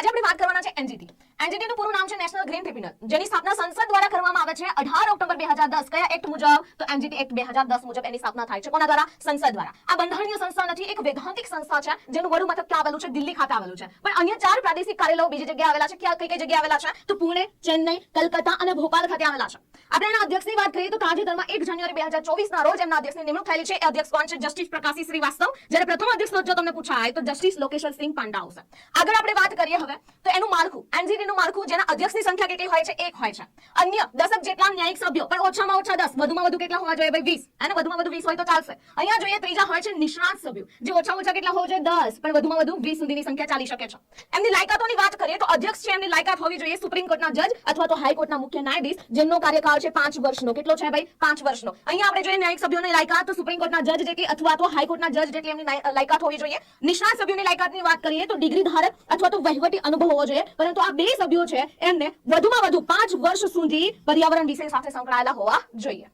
આજે આપણે વાત કરવાના છે એનજીટી. એનજીટી નું પૂરું નામ છે નેશનલ ગ્રીન ટ્રિબ્યુનલ જેની સ્થાપના સંસદ દ્વારા કરવામાં આવે છે. અઢાર ઓક્ટોબર બે કયા એક્ટ મુજબ? તો એનજીટી એક્ટ બે મુજબ એની સ્થાપના થાય છે. કોના દ્વારા? સંસદ દ્વારા. આ બંધારણીય સંસ્થા નથી, એક વૈધાનિક સંસ્થા છે, જેનું વડું મથક ક્યાં આવેલું છે? દિલ્હી ખાતે આવેલું છે. પણ અન્ય ચાર પ્રાદેશિક કાર્યાલયો બીજી જગ્યાએ આવેલા છે. ક્યાં, કઈ કઈ જગ્યાએ આવેલા છે? તો પુણે, ચેન્નઈ, કલકત્તા અને ભોપાલ ખાતે આવેલા છે. આપણે એના અધ્યક્ષની વાત કરીએ તો તાજેતરમાં એક જાન્યુઆરી બે હજાર ચોવીસના રોજ એમના અધ્યક્ષની નિમણૂક થયેલી છે. એ અધ્યક્ષ કોણ છે? જસ્ટિસ પ્રકાશી શ્રીવાસ્તવ. જ્યારે પ્રથમ અધ્યક્ષ જો તમને પૂછાય, તો જસ્ટિસ લોકેશ્વર સિંહ પાંડા આવશે. આગળ આપણે વાત કરીએ હવે, તો એનું માળખું, એનજીટી નું જેના અધ્યક્ષની સંખ્યા કેટલી હોય છે? એક હોય છે. અન્ય દસક જેટલા ન્યાયિક સભ્યો, પણ ઓછામાં ઓછા દસ, વધુમાં વધુ કેટલા હોવા જોઈએ? ભાઈ, વીસ. અને વધુમાં વધુ વીસ હોય તો ચાલશે. અહીંયા જોઈએ ત્રીજા હોય છે નિષ્ણાત સભ્યો. જે ઓછામાં ઓછા કેટલા હોવા જોઈએ? દસ. પણ વધુમાં વધુ વીસ સુધીની સંખ્યા ચાલી શકે છે. એમની લાયકાતોની વાત કરીએ તો અધ્યક્ષ છે એમની લાયકાત હોવી જોઈએ સુપ્રીમ કોર્ટના જજ અથવા તો હાઈકોર્ટના મુખ્ય ન્યાયાધીશ, જેમનો કાર્યકાળ છે પાંચ વર્ષનો. કેટલો છે ભાઈ? પાંચ વર્ષનો. અહીંયા આપણે જોઈએ ન્યાયિક સભ્યોની લાયકાત તો સુપ્રીમ કોર્ટના જજ જેટલી અથવા તો હાઈકોર્ટના જજ જેટલી એમની લાય- લાયકાત હોવી જોઈએ. નિષ્ણાત સભ્યોની લાયકાતની વાત કરીએ તો ડિગ્રી ધારક અથવા તો વહીવટી અનુભવ હોવો જોઈએ. પરંતુ આ બે સભ્યો છે એમને વધુમાં વધુ પાંચ વર્ષ સુધી પર્યાવરણ વિષય સાથે સંકળાયેલા હોવા જોઈએ.